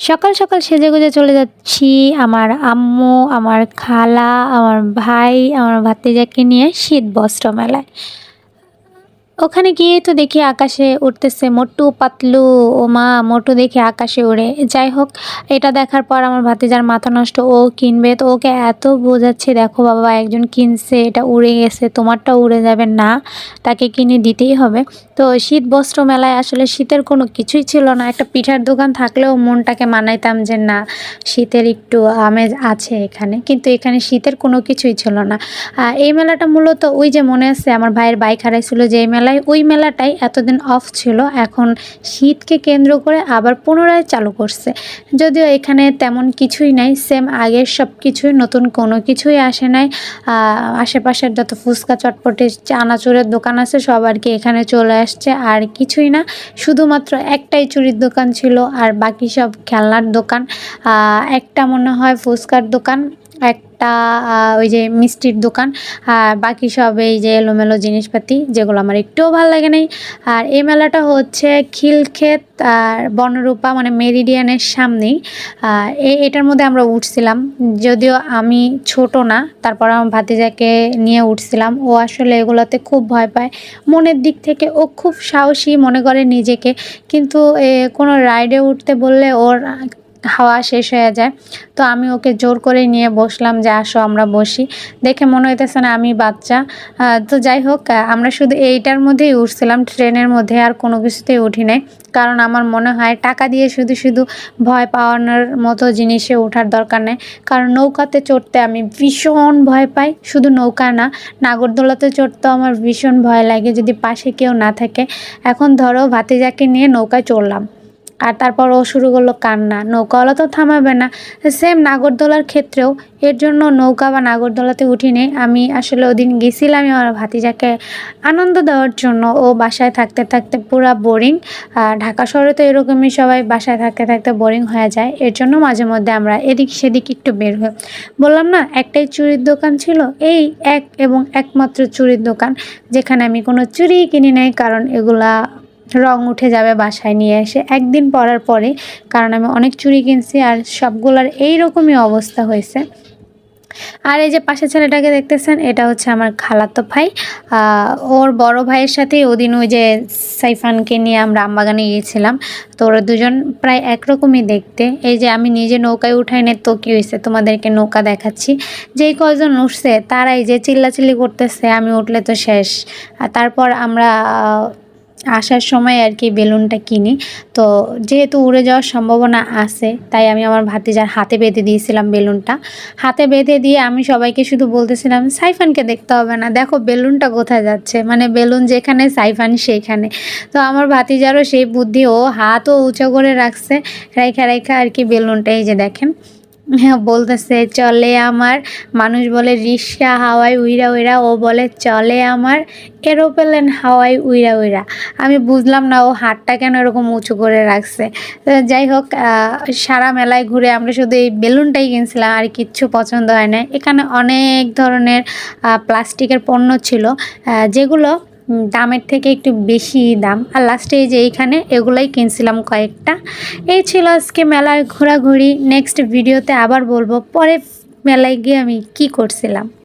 সকাল সকাল সেজে গুজে চলে যাচ্ছি। আমার আম্মু, আমার খালা, আমার ভাই, আমার ভাতিজাকে নিয়ে শীত বস্ত্র মেলায়। ওখানে গিয়ে তো দেখি আকাশে উঠতেছে, মোটু পাতলু, ও মা, মোটু দেখি আকাশে উড়ে। যাই হোক, এটা দেখার পর আমার ভাতিজার মাথা নষ্ট, ও কিনবে। তো ওকে এত বোঝাচ্ছে, দেখো বাবা, একজন কিনছে, এটা উড়ে গেছে তোমারটা উড়ে যাবে না, তাকে কিনে দিতেই হবে। তো শীত বস্ত্র মেলায় আসলে শীতের কোনো কিছুই ছিল না, একটা পিঠার দোকান থাকলেও মনটাকে মানাইতাম যে না, শীতের একটু আমেজ আছে এখানে, কিন্তু এখানে শীতের কোনো কিছুই ছিল না। এই মেলাটা মূলত ওই যে মনে আছে, আমার ভাইয়ের বাইক হারাইছিল যে এই মেলা মেলায় ওই মেলাটাই এতদিন অফ ছিল, এখন শীতকে কেন্দ্র করে আবার পুনরায় চালু করছে। যদিও এখানে তেমন কিছুই নাই সেম আগের সব কিছুই নতুন কোনো কিছুই আসে নাই। আশেপাশের যত ফুচকা চটপটে, চানাচুরের দোকান আছে, সব আর কি এখানে চলে আসছে, আর কিছুই না। শুধুমাত্র একটাই চুরির দোকান ছিল, আর বাকি সব খেলনার দোকান। একটা মনে হয় ফুচকার দোকান, এক একটা ওই যে মিষ্টির দোকান। আর বাকি সব এই যে এলোমেলো জিনিসপাতি, যেগুলো আমার একটুও ভালো লাগে নাই। আর এই মেলাটা হচ্ছে খিলক্ষেত আর বনরূপা মানে মেরিডিয়ানের সামনেই। এটার মধ্যে আমরা উঠছিলাম। যদিও আমি ছোট না, তারপর আমার ভাতিজাকে নিয়ে উঠছিলাম। ও আসলে এগুলোতে খুব ভয় পায়। মনের দিক থেকে ও খুব সাহসী মনে করে নিজেকে। কিন্তু কোনো রাইডে উঠতে বললে ওর হাওয়া শেষ হয়ে যায়। তো আমি ওকে জোর করে নিয়ে বসলাম যে, আসো, আমরা বসি। দেখে মনে হইতেছে না আমি বাচ্চা। তো যাই হোক আমরা শুধু এইটার মধ্যেই উঠছিলাম, ট্রেনের মধ্যে আর কোনো কিছুতেই উঠি নাই। কারণ আমার মনে হয় টাকা দিয়ে শুধু শুধু ভয় পাওয়ানোর মতো জিনিসে ওঠার দরকার নেই। কারণ নৌকাতে চড়তে আমি ভীষণ ভয় পাই। শুধু নৌকা না, নাগরদোলাতে চড়তে আমার ভীষণ ভয় লাগে যদি পাশে কেউ না থাকে। এখন ধরো, ভাতিজাকে নিয়ে নৌকায় চড়লাম। আর তারপর ও শুরু করল কান্না। নৌকাওয়ালা তো থামাবে না। সেম নাগরদোলার ক্ষেত্রেও এর জন্য নৌকা বা নাগরদোলাতে উঠিনি আমি আসলে ওদিন গেছিলাম আমার ভাতিজাকে আনন্দ দেওয়ার জন্য। ও বাসায় থাকতে থাকতে পুরা বোরিং ঢাকা শহরে তো এরকমই সবাই বাসায় থাকতে থাকতে বোরিং হয়ে যায়। এর জন্য মাঝে মধ্যে আমরা এদিক সেদিক একটু বের হই। বললাম, না, একটাই চুরির দোকান ছিল। এই এক এবং একমাত্র চুরির দোকান। যেখানে আমি কোনো চুরি কিনি নাই কারণ এগুলা রং উঠে যাবে বাসায় নিয়ে এসে। একদিন পরার পরে, কারণ আমি অনেক চুড়ি কিনছি আর সবগুলোর এই রকমই অবস্থা হয়েছে। আর এই যে পাশে ছেলেটাকে দেখতেছেন, এটা হচ্ছে আমার খালাতো ভাই। ওর বড় ভাইয়ের সাথে ওদিন ওই যে সাইফানকে নিয়ে আমরা আমবাগানে গিয়েছিলাম। তো ওরা দুজন প্রায় একরকমই দেখতে। এই যে আমি নিজে নৌকায় উঠাই নে, তো কী হয়েছে? তোমাদেরকে নৌকা দেখাচ্ছি। যেই কজন উঠছে, তারাই যে চিল্লাচিল্লি করতেছে, আমি উঠলে তো শেষ। আর তারপর আমরা আসার সময় আর কি বেলুনটা কিনি। তো যেহেতু উড়ে যাওয়ার সম্ভাবনা আছে, তাই আমি আমার ভাতিজার হাতে বেঁধে দিয়েছিলাম বেলুনটা। হাতে বেঁধে দিয়ে আমি সবাইকে শুধু বলতেছিলাম, সাইফানকে দেখতে হবে না, দেখো বেলুনটা কোথায় যাচ্ছে। মানে বেলুন যেখানে, সাইফান সেইখানে। তো আমার ভাতিজারও সেই বুদ্ধি, ও হাতও উঁচু করে রাখছে। রেখা রেখা আর কি বেলুনটা, এই যে দেখেন। বলতেছে, চলে আমার। মানুষ বলে, রিক্সা হাওয়াই উইরা উইরা। ও বলে, চলে আমার এরোপ্লেন হাওয়াই উইরা উইরা। আমি বুঝলাম না, ও হাতটা কেন এরকম উঁচু করে রাখছে। যাই হোক সারা মেলায় ঘুরে আমরা শুধু এই বেলুনটাই কিনছিলাম, আর কিচ্ছু পছন্দ হয় না এখানে অনেক ধরনের প্লাস্টিকের পণ্য ছিল যেগুলো দামের থেকে একটু বেশি দাম। আর লাস্টে এই যে এইখানে এগুলোই কিনছিলাম কয়েকটা। এই ছিল আজকে মেলায় ঘোরাঘুরি। নেক্সট ভিডিওতে আবার বলব, পরে মেলায় গিয়ে আমি কি করছিলাম।